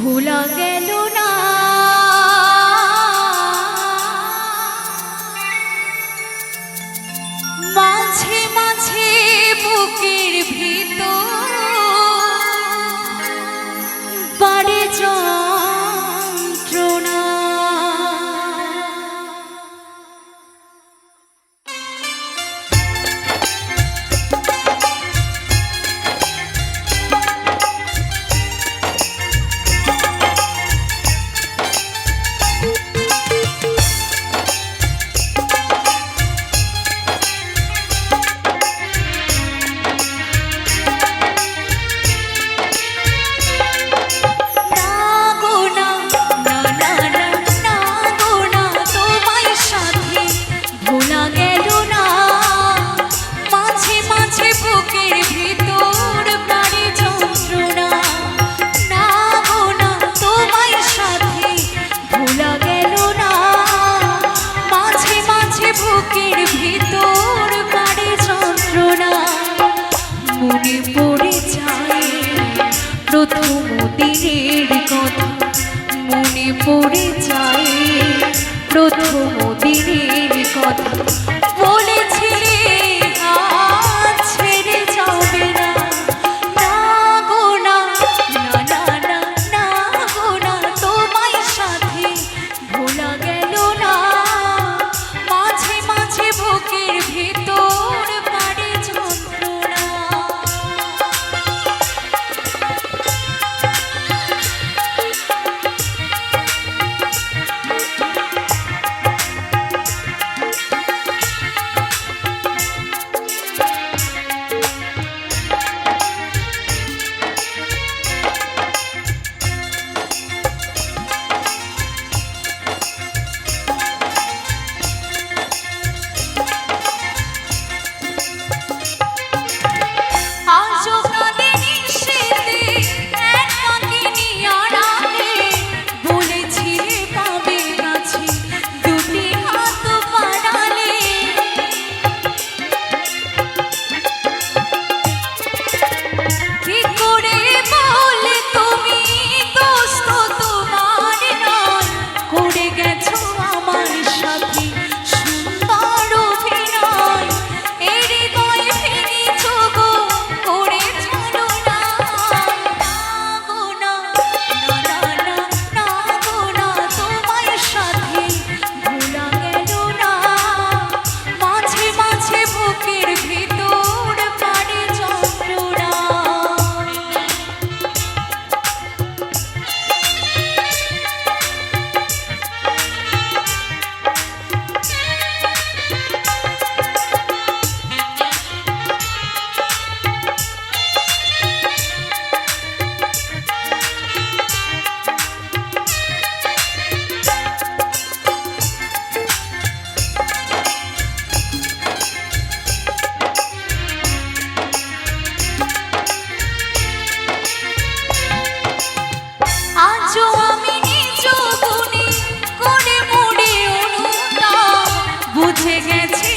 ভোলা গেল পড়ে যায় প্রথম দিনের কথা মনে পড়ে যায়। প্রথম দিনের কথা tickets.